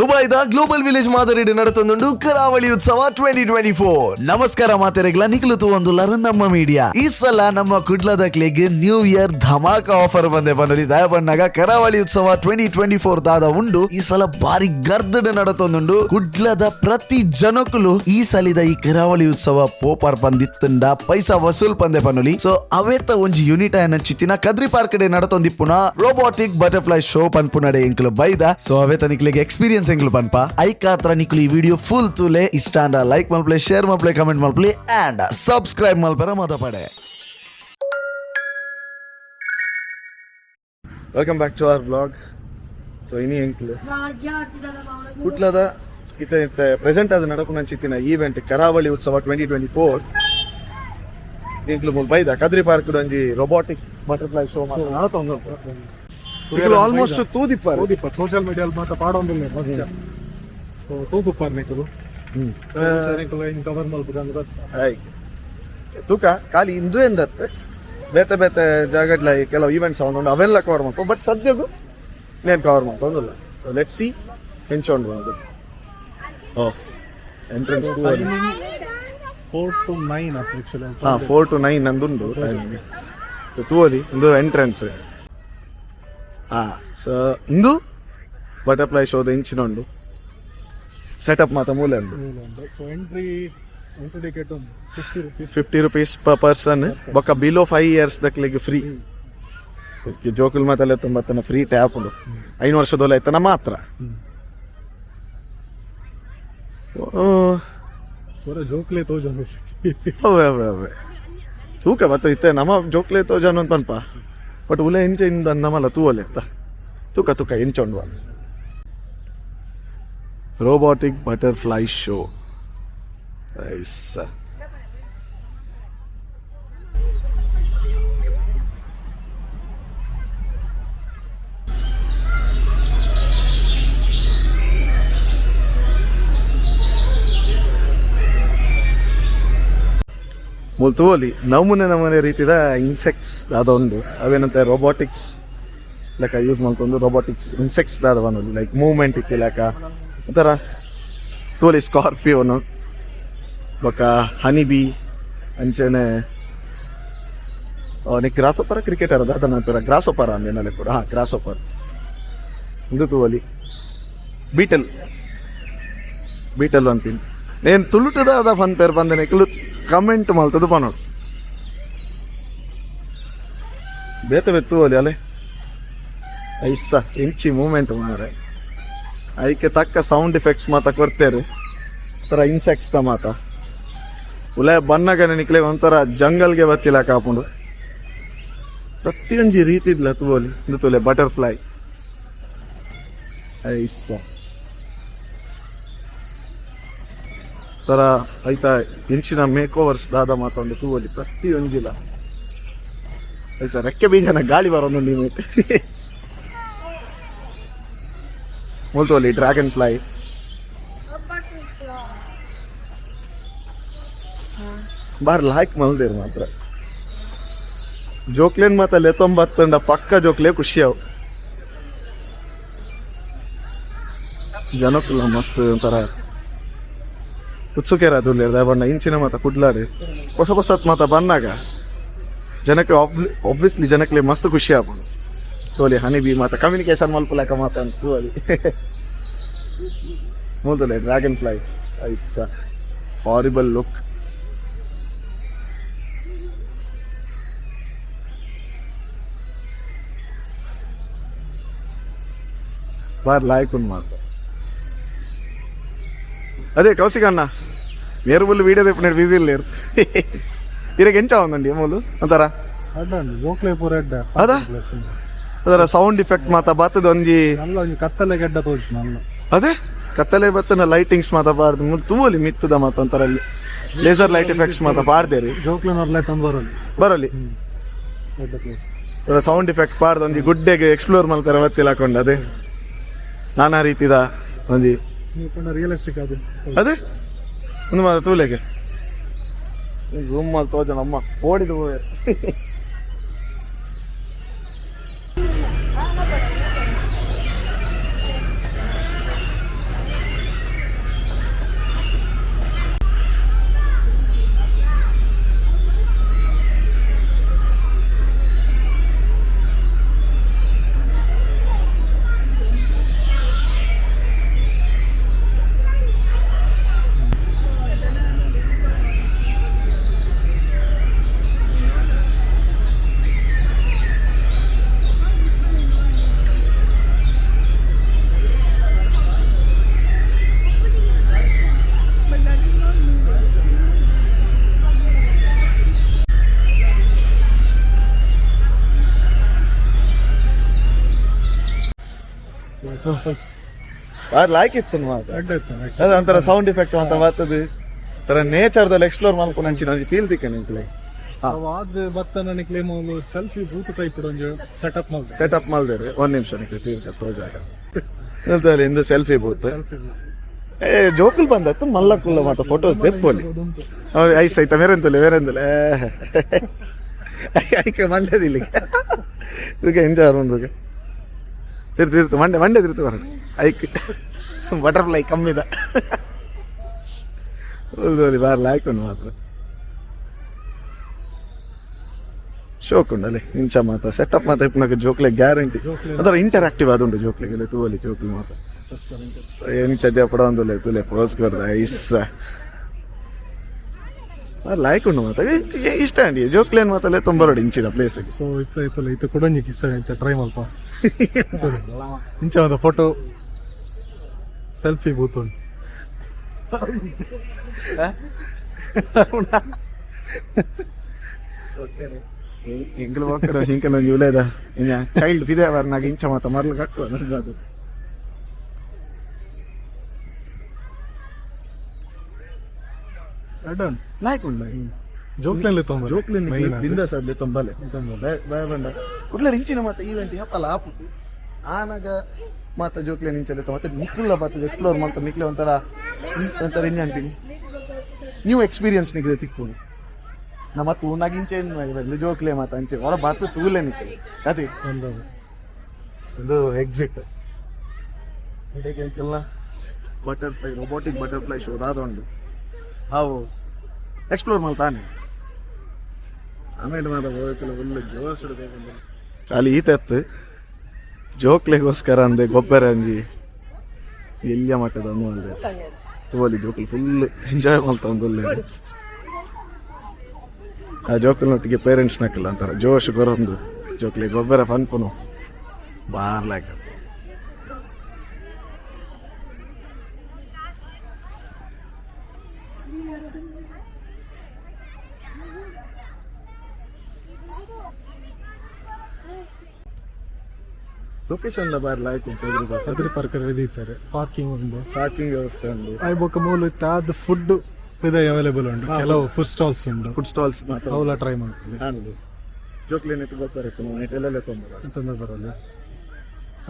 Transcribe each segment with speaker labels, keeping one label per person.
Speaker 1: ದುಬೈದ global village ಮಾದರಿಡಿ ನಡತೊಂದುಂಡು ಕರಾವಳಿ Utsava twenty twenty four ನಮಸ್ಕಾರ ಮಾತೆರೆಗ್ಲ, ನಿಖಲು ಒಂದು ನಮ್ಮ ಮೀಡಿಯಾ ಈ ಸಲ ನಮ್ಮ ಕುಡ್ಲದ ಕ್ಲಿಗ್ ನ್ಯೂ ಇಯರ್ ಧಮಾಕ ಆಫರ್ ಬಂದೆ ಬಂದಿ ದಯ ಬಣ್ಣಗ ಕರಾವಳಿ ಉತ್ಸವ ಟ್ವೆಂಟಿ ಟ್ವೆಂಟಿ ಫೋರ್ ದಾದ ಉಂಡು. ಈ ಸಲ ಬಾರಿ ಗರ್ದಡ್ ನಡತೊಂದುಂಡು ಕುಡ್ಲದ ಪ್ರತಿ ಜನಕ್ಕೂ ಈ ಸಲಿದ ಈ ಕರಾವಳಿ ಉತ್ಸವ ಪೋಪಾರ್ ಬಂದಿತ್ತಂಡ ಪೈಸಾ ವಸೂಲ್ ಪಂದೆ ಪನ್ನುಲಿ ಸೊ ಅವೇತ ಒಂಜಿ ಯೂನಿಟ್ ಆಯನ ಚಿತ್ತಿನ ಕದ್ರಿ ಪಾರ್ಕ್ ಡೆ ನಡತೊಂದಿಪ್ಪುನ. ರೋಬೋಟಿಕ್ ಬಟರ್ಫ್ಲೈ ಶೋ ಪನ್ಪುನಡೆ ಇಂಕ್ಲು ಬೈದ. ಸೊ ಅವೇತ ನಿಕ್ಲಿಗೆ ಎಕ್ಸ್ಪೀರಿಯನ್ಸ್ ಎಂಕ್ಲು ಪನ್ಪ ಐಕ್ ಆತ್ರ ನಿಕ್ಲು ಈ ವಿಡಿಯೋ ಫುಲ್ ತೂಲೆ. ಇಷ್ಟ ಅಂಡ ಲೈಕ್ ಮಲ್ಪ್ಲೆ ಶೇರ್ ಮಲ್ಪ್ಲೆ ಕಮೆಂಟ್ ಮಲ್ಪ್ಲೆ ಅಂಡ್ ಸಬ್ಸ್ಕ್ರೈಬ್ ಮಲ್ಪರ ಮತ ಪಡೆ welcome back to our blog so ಇನಿ ಎಂಕ್ಲು ಕುಟ್ಲದ ಇತ ಇತ್ತ ಪ್ರೆಸೆಂಟ್ ಆದ ನಡಕು ಚಿತ್ತಿನ event Karavali Utsava twenty twenty four ಎಂಕ್ಲು ಮುಲ್ ಬೈದ ಕದ್ರಿ ಪಾರ್ಕ್ ಒಂಜಿ ರೊಬೋಟಿಕ್ ಬಟರ್ಫ್ಲೈ ಶೋ ನಡತೊಂದು ಆಲ್ಮೋಸ್ಟ್ ತೂದಿಪ್ಪಾರು.
Speaker 2: ಹೌದಿಪ್ಪ ಸೋಷಿಯಲ್ ಮೀಡಿಯಲ್ಲಿ ಮಾತ್ರ ಪಾಡೊಂದಿಲ್ಲ ಮಸ್ತ್ ಸೊ ತೂಗುಪ್ಪಾರ್ ನಿಕ್ಕಲು ಕವರ್ ಮಲ್ಪುಗ
Speaker 1: ಹಾಯ್ ತೂಕ ಖಾಲಿ ಇಂದು ಎಂದತ್ ಬೇತೆ ಬೇತೆ ಜಾಗಡ್ಲ ಕೆಲವು ಈವೆಂಟ್ಸ್ ಅವನು ಅವೆಲ್ಲ ಕವರ್ ಮಾಡ್ಕೊ ಬಟ್ ಸದ್ಯಗೂ నేను ಕವರ್ ಮಾಡ್ಕೊಂದಿಲ್ಲ ಲೆಟ್ ಸಿ ಹೆಂಚೊಂಡು ಬಂದು. ಓ ಎಂಟ್ರೆನ್ಸ್
Speaker 2: ಫೋರ್ ಟು ನೈನ್
Speaker 1: ಹಾಂ ಫೋರ್ ಟು ನೈನ್ ನಂದುಂಡು. ತೂವಲಿ ಇಂದು ಎಂಟ್ರೆನ್ಸ್ ಹಾಂ ಸೊ ಇಂದು ಬಟರ್ಫ್ಲೈ ಶೋದ ಇಂಚಿನೊಂಡು ಸೆಟಪ್ ಮಾತ್ರ ಮೂಲೆ ಉಂಡು
Speaker 2: ಸೊ ಎಂಟ್ರಿ ಎಂಟ್ರಿ ಟಿಕೆಟ್ ಒಂದು fifty rupees
Speaker 1: fifty rupees per person ಬೊಕ್ಕ ಬಿಲೋ ಫೈವ್ ಇಯರ್ಸ್ ದಕ್ಲಿಗೆ ಫ್ರೀ ಜೋಕುಲ್ ಮಾತಲ್ಲ ತೊಂಬತ್ತನ ಫ್ರೀ ಟ್ಯಾಪ್ ಉಂಡು ಐನು ವರ್ಷದೊಲೆ ಆಯ್ತನ ಮಾತ್ರ ಓ,
Speaker 2: ಪೂರ ಜೋಕ್ಲೆ ತೋಜನು
Speaker 1: ಅವೇ ಅವೇ ಅವೇ ತೂಕ ಮತ್ತೆ ಇತ್ತೆ ನಮ್ಮ ಜೋಕ್ಲೆ ತೋಜಾನು ಅಂತ ಪನ್ಪ ಬಟ್ ಉಲೆ ಇಂಚ ಇಂದ ನಮ್ಮಲ್ಲ ತೂವಲೆ ಅಂತ ತೂಕ ತೂಕ ಇಂಚೊಂಡು ರೋಬೋಟಿಕ್ ಬಟರ್ಫ್ಲೈ ಶೋ ಐಸ ಮುಲ್ತುವಲಿ ನಮೂನೆ ನಮೂನೆ ರೀತಿದ ಇನ್ಸೆಕ್ಟ್ಸ್ ಅದೊಂದು ಅವೇನಂತೆ ರೋಬೋಟಿಕ್ಸ್ ಲೆಕ್ಕ ಯೂಸ್ ಮಾಡ್ಕೊಂಡು ರೋಬೋಟಿಕ್ಸ್ ಇನ್ಸೆಕ್ಟ್ಸ್ ದಾದ ಒಂದು ಲೈಕ್ ಮೂವ್ಮೆಂಟ್ ಇತ್ತು ಲೆಕ್ಕ ಒಂಥರ ತೋಲಿ ಸ್ಕಾರ್ಪಿಯೋನು ಬೊಕ್ಕ ಹನಿ ಬಿ ಅಂಚೆನೆ ನೀ ಗ್ರಾಸ್ ಒಪ್ಪರ ಕ್ರಿಕೆಟರ್ ಅದ ಅದನ್ನ ಪೇರ ಗ್ರಾಸ್ ಒಪ್ಪರ ಅಂದೇನಲ್ಲಿ ಕೂಡ ಹಾಂ ಗ್ರಾಸ್ ಒಪ್ಪರ್ ಇದು ತೂವಲಿ ಬೀಟಲ್ ಬೀಟಲ್ ಅಂತೀನಿ నేను తులుటుదా అదా ఫన్ పేరు పంది ಕಮೆಂಟ್ ಮಾಡ್ತದೆ ಪನೋಡು ಬೇತ ಬೆತ್ತು ಅಲ್ಲಿ ಅಲೆ ಐಸ, ಇಂಚಿ ಮೂಮೆಂಟ್ ಮಾರೆ ಅದಕ್ಕೆ ತಕ್ಕ ಸೌಂಡ್ ಎಫೆಕ್ಟ್ಸ್ ಮಾತ ಕೊಡ್ತೇವೆ ಒಂಥರ ಇನ್ಸೆಕ್ಟ್ಸ್ದ ಮಾತ. ಉಲಯ ಬನ್ನಾಗ ನೆನಕ್ಲೆ ಒಂಥರ ಜಂಗಲ್ಗೆ ಬತ್ತಿಲ್ಲ ಕಾಪುಂಡು. ಪ್ರತಿಯೊಂದು ರೀತಿ ಇದ್ಲ ತುಬೋಲಿ ಇಂದು ತುಲೆ ಬಟರ್ಫ್ಲೈ ಐಸ. ತರ ಐತ ಇಂಚಿನ ಮೇಕ್ ಓವರ್ಸ್ ದಾದ ಮಾತೊಂದು ಪ್ರತಿ ಪ್ರತಿಯೊಂಜಿಲ ಐಸ ರೆಕ್ಕೆ ಬೀಜನ ಗಾಳಿ ಬರೋದು ನೀವು. ಮುಲ್ತೋಲಿ ಡ್ರ್ಯಾಗನ್ ಫ್ಲೈ ಬಾರ್ ಲಾಯ್ಕ್ ಮಲ್ದೇರು ಮಾತ್ರ. ಜೋಕ್ಲೇನ್ ಮಾತ ಲೆತ್ತೊಂಬತ್ತಂಡ ಪಕ್ಕ ಜೋಕ್ಲೆ ಖುಷಿ ಅವು ಜನಕ್ಕೆಲ್ಲ ಮಸ್ತ್ ಒಂಥರ ಉತ್ಸುಕೇರ ತುಲ್ಲೇರ್ದ ಬಣ್ಣ ಇಂಚಿನ ಮಾತ ಕುಡ್ಲಾಡಿ ಹೊಸ ಹೊಸತ್ ಮಾತ ಬಂದಾಗ ಜನಕ್ಕೆ ಒಬ್ವಿಯಸ್ಲಿ ಜನಕ್ಕೆ ಮಸ್ತ್ ಖುಷಿ ಆಗ್ಬೋದು ತೋಲಿ ಹನಿ ಬಿ ಮಾತ ಕಮ್ಯುನಿಕೇಶನ್ ಮಲ್ಪಲಾಕ ಮಾತ ಅಂತ ತೋಲಿ ಮೂತಲೆ ಡ್ರ್ಯಾಗನ್ ಫ್ಲೈ ಐಸ ಹಾರಿಬಲ್ ಲುಕ್ ಬಾರ್ ಲಾಯ್ಕ್ ಉಂಡ್ ಮಾತ అదే కౌశిక్ అన్న మీరు బుల్లు వీడియో తెప్పినారు బిజీలు లేరు ఇరగ ఎంచా ఉందండి ఏమోలు అంతారా
Speaker 2: ಅಡ್ಡ ಜೋಕ್ಲೆ ಪೂರ ಅಡ್ಡ
Speaker 1: అదా ಅದರ ಸೌಂಡ್ ಇಫೆಕ್ಟ್ ಮಾತ ಬತ್ತದ ಒಂಜಿ
Speaker 2: ನಲ್ಲ ಒಂಜಿ ಕತ್ತಲೆ ಗೆಡ್ಡ ತೋಜು ನಲ್ಲ
Speaker 1: ಅದೇ ಕತ್ತಲೆ ಬತ್ತನ ಲೈಟಿಂಗ್ಸ್ ಮಾತ ಬಾರ್ದು ಮುಲ್ ತೂವಲಿ ಮಿತ್ತದ ಮಾತ ಒಂಥರ ಲೇಸರ್ ಲೈಟ್ ಎಫೆಕ್ಟ್ಸ್ ಮಾತ ಬಾರ್ದೇರಿ
Speaker 2: ಜೋಕ್ಲೆನವ್ರಲ್ಲ ತಂದು ಬರೋದು
Speaker 1: ಬರಲಿ
Speaker 2: ದೊಡ್ಡ ಪ್ಲೇಸ್
Speaker 1: ಅದರ ಸೌಂಡ್ ಇಫೆಕ್ಟ್ ಬಾರ್ದು ಒಂಜಿ ಗುಡ್ಡೆಗೆ ಎಕ್ಸ್ಪ್ಲೋರ್ ಮಾಡ್ತಾರೆ ಬತ್ತಿಲ್ಲ ಹಾಕೊಂಡು ಅದೇ ನಾನಾ ರೀತಿದ ಒಂಜಿ
Speaker 2: ನೀವು ರಿಯಲಿಸ್ಟಿಕ್ ಅದು
Speaker 1: ಅದೇ ಒಂದು ಮಾತ ತೂಲೆಗೆ ಝೂಮ್ ಮಾಡಿ ತೋಜ ನಮ್ಮ ಓಡಿದು ಲೈಕ್ ಇತ್ತು ಅದು ಒಂಥರ ಸೌಂಡ್ ಇಫೆಕ್ಟ್ ಅಂತ ಬರ್ತದೆ ತರ ನೇಚರ್ದಲ್ಲಿ ಎಕ್ಸ್ಪ್ಲೋರ್ ಮಾಡ್ಕೊಂಡು ಹಂಚಿ ನನಗೆ ಫೀಲ್ ತಿಕ್ಕ ನಿಂತ್ಲೆ
Speaker 2: ಅವ ಆದ್ ಬತ್ತ ನನಗೆ ಕ್ಲೇಮ್ ಒಂದು ಸೆಲ್ಫಿ ಬೂತ್ ಟೈಪ್ ಒಂದು ಸೆಟಪ್ ಮಾಡಿದೆ
Speaker 1: ಸೆಟಪ್ ಮಾಡಿದ್ರೆ ಒಂದ್ ನಿಮಿಷ ನಿಂಗೆ ತೀರ್ಕ ತೋಜಾಗ ಹೇಳ್ತಾರೆ ಇಂದು ಸೆಲ್ಫಿ ಬೂತ್ ಏ ಜೋಕಲ್ ಬಂದತ್ತು ಮಲ್ಲಕ್ಕುಲ್ಲ ಮಾತ ಫೋಟೋಸ್ ದೆಪ್ಪಲಿ ಅವ್ರು ಐಸ್ ಐತ ಬೇರೆಂತಲೆ ಬೇರೆಂತಲೆ ಐಕೆ ಮಂಡ್ಯದಿಲ್ಲಿಗೆ ಎಂಜಾಯ್ ಒಂದು ತಿರ್ತು ತಿರ್ತು ಮಂಡ್ಯ ಮಂಡ್ಯ ತಿರ್ತು ಬರೋದು ಐಕ್ ಬಟರ್ಫ್ಲೈ ಕಮ್ಮಿದ ಹೌದು ಬಾರ್ಲ ಆಯ್ಕೊಂಡು ಮಾತ್ರ ಶೋಕುಂಡಲ್ಲಿ ಇಂಚ ಮಾತ ಸೆಟಪ್ ಮಾತ ಇಪ್ಪನಕ್ಕೆ ಜೋಕ್ಲೆ ಗ್ಯಾರಂಟಿ ಅದರ ಇಂಟರಾಕ್ಟಿವ್ ಆದುಂಡು ಜೋಕ್ಲೆಗೆಲ್ಲ ತೂವಲಿ ಜೋಕ್ಲಿ ಮಾತ ಎಂಚ ಪಡ ಒಂದು ತುಲೆ ಪೋಸ್ ಕೊರ್ದ ಇಸ್ಸ ಲೈಕ್ ಉಂಡು ಮಾತ ಏ- ಇಷ್ಟ ಅಂಡಿ ಜೋಕ್ಲೇನ್ ಮಾತಲ್ಲೇ ತೊಂಬರೋಡು ಇಂಚಿದ ಪ್ಲೇಸ್
Speaker 2: ಸೊ ಇತ್ತ ಇತ್ತಲ್ಲ ಇತ್ತ ಕೊಡಂಜಿ ಸರ್ ಅಂತ ಟ್ರೈ ಮಲ್ಪ ಇಂಚ ಒಂದು ಫೋಟೋ ಸೆಲ್ಫಿ ಬೂತ್ ಉಂಟು
Speaker 1: ಎಂಗ್ಳು ಹೋಗ್ತಾರೆ? ಹಿಂಗೆ ನಂಗೆ ಇವಲೇದ ಚೈಲ್ಡ್ ಇದೆ ನಾಗ ಇಂಚ ಮಾತ ಮರ್ಲು ಕಟ್ಟು ಅದು
Speaker 2: ಅಡ್ಡನ್
Speaker 1: ನಾಯ್ಕ ಉಂಡು
Speaker 2: ಜೋಕ್ನಲ್ಲಿ ತೊಂಬ
Speaker 1: ಜೋಕ್ಲೆನ್ ಬಿಂದಾಸ್ ಅಡ್ಲೆ ತೊಂಬಲೆ ಬಾಯ್ ಬಂಡ ಕುಡ್ಲ ಇಂಚಿನ ಮಾತ ಈವೆಂಟ್ ಹಪ್ಪಲ್ಲ ಆಪು ಆನಾಗ ಮಾತ ಜೋಕ್ಲಿನ್ ಇಂಚಲ್ಲಿ ಮತ್ತೆ ನಿಕ್ಕುಲ್ಲ ಬಾತ ಎಕ್ಸ್ಪ್ಲೋರ್ ಮಾಡ್ತಾ ನಿಕ್ಲೆ ಒಂಥರ ಒಂಥರ ಇನ್ನ ಅಂತೀನಿ ನ್ಯೂ ಎಕ್ಸ್ಪೀರಿಯನ್ಸ್ ನಿಕ್ಲೆ ತಿಕ್ಕೊಂಡು ನಮ್ಮ ಉಣ್ಣಾಗ ಇಂಚೆ ಬಂದು ಜೋಕ್ಲೆ ಮಾತ ಅಂಚೆ ಹೊರ ಬಾತು ತೂಲೆ ನಿಕ್ಲೆ ಅದೇ
Speaker 2: ಒಂದು
Speaker 1: ಒಂದು ಎಕ್ಸಿಟ್ ಇದಕ್ಕೆಲ್ಲ ಬಟರ್ಫ್ಲೈ ರೊಬೋಟಿಕ್ ಬಟರ್ಫ್ಲೈ ಶೋ ಅವು ಎಕ್ಸ್ಪ್ಲೋರ್ ಮಾಡ್ತಾನೆ ಆಮೇಲೆ ಹೋಗಕ್ಕೆಲ್ಲ ಒಳ್ಳೆ ಜೋಸ್ ಖಾಲಿ ಈತತ್ತು ಜೋಕ್ಲೆಗೋಸ್ಕರ ಅಂದೆ ಗೊಬ್ಬರ ಅಂಜಿ. ಎಲ್ಲಿಯ ಮಟ್ಟದ ಅನ್ನು ಅಂದೆ. ತೋಲಿ ಜೋಕಲ್ ಫುಲ್ ಎಂಜಾಯ್ ಮಾಡ್ತಾ ಒಂದು ಒಳ್ಳೆ ಆ ಜೋಕಲ್ನೊಟ್ಟಿಗೆ ಪೇರೆಂಟ್ಸ್ ನಕ್ಕಲ್ಲ ಅಂತಾರೆ. ಜೋಶ್ ಗೊರೊಂದು ಜೋಕ್ಲೆ ಗೊಬ್ಬರ ಪನ್ಪುನು ಬಾರ್ಲಾಕ ಲೊಕೇಶನ್ ಬರಲ್ಲ ಅಂತ
Speaker 2: ಅದ್ರ ಪ್ರಕಾರ ಇದ್ದಾರೆ ಪಾರ್ಕಿಂಗ್ ಉಂಟು
Speaker 1: ಪಾರ್ಕಿಂಗ್ ವ್ಯವಸ್ಥೆ ಉಂಟು
Speaker 2: ಆಯ್ ಬೊಕ್ಕ ಮೂಲ ಇತ್ತ ಅದು ಫುಡ್ ಇದೆ ಅವೈಲೇಬಲ್ ಉಂಟು. ಕೆಲವು ಫುಡ್ ಸ್ಟಾಲ್ಸ್ ಉಂಟು.
Speaker 1: ಫುಡ್ ಸ್ಟಾಲ್ಸ್ ಮಾತ್ರ.
Speaker 2: ಅವೆಲ್ಲ ಟ್ರೈ ಮಾಡ್ತೀವಿ.
Speaker 1: ಕಾಣುದು ಜೋಕ್ಲೆ ನೆಟ್ಟು ಬರ್ತಾರೆ ಎಲ್ಲ ನಾವು ತೊಂದರೆ
Speaker 2: ಅಂತಂದ್ರೆ ಬರಲ್ಲ.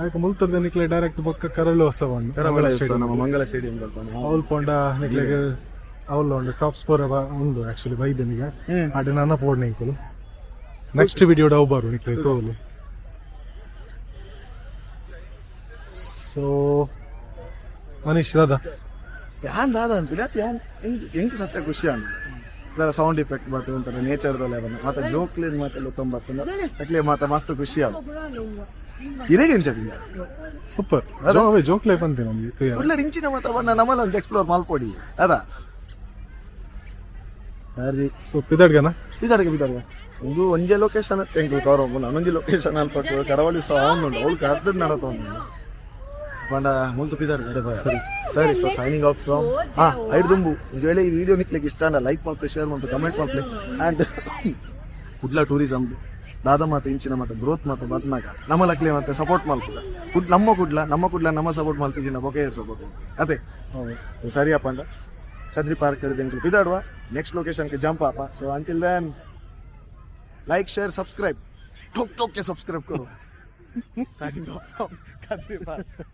Speaker 2: ಆಯ್ಕೆ ಮುಲ್ತದ ನಿಕ್ಲೆ ಡೈರೆಕ್ಟ್ ಬೊಕ್ಕ ಕರಳು ಹೊಸ
Speaker 1: ಉತ್ಸವ ನಮ್ಮ ಮಂಗಳ ಸ್ಟೇಡಿಯಂ ಬರ್ತಾನೆ
Speaker 2: ಅವಲ್ ಪೊಂಡ ನಿಕ್ಲೆಗೆ ಅವಲ್ ಉಂಡು ಶಾಪ್ಸ್ ಪೂರ ಉಂಡು ಆಕ್ಚುಲಿ ಬೈದನಿಗೆ. ಆಡೆ ನನ್ನ ಪೋಡ್ ನಿಂಕುಲು ನೆಕ್ಸ್ಟ್ ವಿಡಿಯೋ ಡವ್ ಬಾರು ನಿಕ್ಲೆ ತೋಲು ಸೊ ಮನೀಶ್ ದಾದಾ
Speaker 1: ಯಾನ್ ದಾದ ಅಂತಿಲ್ಲ ಅದು ಯಾನ್ ಹೆಂಗೆ ಹೆಂಗ್ ಸತ್ಯ ಖುಷಿ ಅಂತ ಇದರ ಸೌಂಡ್ ಇಫೆಕ್ಟ್ ಬರ್ತದೆ ಒಂಥರ ನೇಚರ್ದಲ್ಲೇ ಬಂದ. ಮತ್ತೆ ಜೋಕ್ಲಿನ್ ಮಾತೆಲ್ಲ ತೊಂಬತ್ತಂದ ಅಕ್ಲೆ ಮಾತ ಮಸ್ತ್ ಖುಷಿ ಆಗ ಇದೇ ಎಂಚದಿಲ್ಲ
Speaker 2: ಸೂಪರ್ ಅದೇ? ಜೋಕ್ ಲೈಫ್ ಅಂತೆ ನಮ್ಗೆ ಇದು?
Speaker 1: ಒಳ್ಳೆ ಇಂಚಿನ ಮಾತ ಬಣ್ಣ ನಮ್ಮಲ್ಲಿ ಒಂದು ಎಕ್ಸ್ಪ್ಲೋರ್ ಮಾಡ್ಕೊಡಿ. ಅದ? ಸರಿ.
Speaker 2: ಸೊ ಪಿದಡ್ಗನ?
Speaker 1: ಬಿದಾರ್ಗೆ ಬಿದಾರ್ಗೆ ಒಂದು ಒಂಜೆ ಲೊಕೇಶನ್ ಎಂಕ್ಲು ಕವರ್ ನಾನೊಂಜಿ ಲೊಕೇಶನ್ ಅಲ್ಪ ಕರಾವಳಿ ಸಹ ಅವನು ಅವಳು ಕರ್ದು ನಡತ ಬಂಡ ಮುಲ್ತು ಪಿದಾರ್ಗೆ ಸರಿ ಸರಿ ಸೊ ಸೈನಿಂಗ್ ಆಫ್ ಫ್ರಮ್ ಹಾ ಐದು ದುಂಬು ಒಂದು ವೇಳೆ ಈ ವಿಡಿಯೋ ನಿಕ್ಲಿಕ್ಕೆ ಇಷ್ಟ ಅಂಡ ಲೈಕ್ ಮಾಡ್ಲಿ ಶೇರ್ ಮಾಡ್ಲಿ ಕಮೆಂಟ್ ಮಾಡ್ಲಿ ಆ್ಯಂಡ್ ಕುಡ್ಲ ಟೂರಿಸಮ್ ದಾದ ಮಾತು ಇಂಚಿನ ಮಾತು ಗ್ರೋತ್ ಮಾತು ಬದ್ನಾಗ ನಮ್ಮ ಲಕ್ಲೆ ಮತ್ತೆ ಸಪೋರ್ಟ್ ಮಾಡ್ತದ ಕುಡ್ ನಮ್ಮ ಕುಡ್ಲ ನಮ್ಮ ಕುಡ್ಲ ನಮ್ಮ ಸಪೋರ್ಟ್ ಮಾಡ್ತಿದ್ದೀನಿ ಬೊಕೆ ಸಪೋರ್ಟ್ ಅದೇ ಹೌದು ಸರಿ ಅಪ್ಪ ಅಂಡ ಕದ್ರಿ ಪಾರ್ಕ್ ಹಿಡಿದು ಬಿದಾಡುವ ನೆಕ್ಸ್ಟ್ ಲೊಕೇಶನ್ಗೆ ಜಂಪ್ ಅಪ್ಪ so until then like share subscribe ठोक ठोक के सब्सक्राइब करो signing off from Kadri park